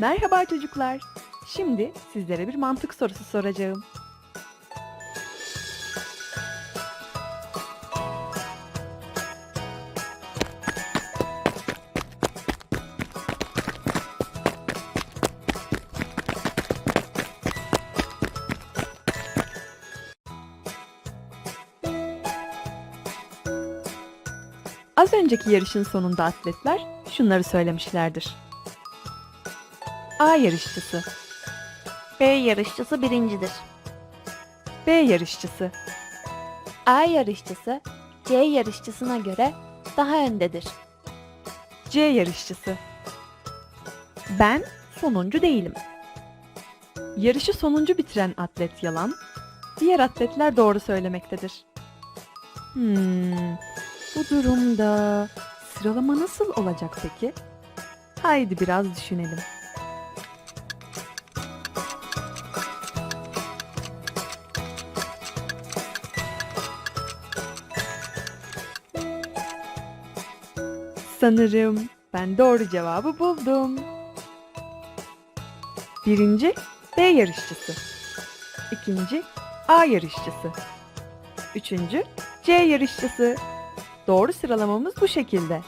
Merhaba çocuklar. Şimdi sizlere bir mantık sorusu soracağım. Az önceki yarışın sonunda atletler şunları söylemişlerdir. A yarışçısı, B yarışçısı birincidir. B yarışçısı, A yarışçısı C yarışçısına göre daha öndedir. C yarışçısı. Ben sonuncu değilim. Yarışı sonuncu bitiren atlet yalan, diğer atletler doğru söylemektedir. Hmm, bu durumda sıralama nasıl olacak peki? Haydi biraz düşünelim. Sanırım ben doğru cevabı buldum. Birinci B yarışçısı. İkinci A yarışçısı. Üçüncü C yarışçısı. Doğru sıralamamız bu şekilde.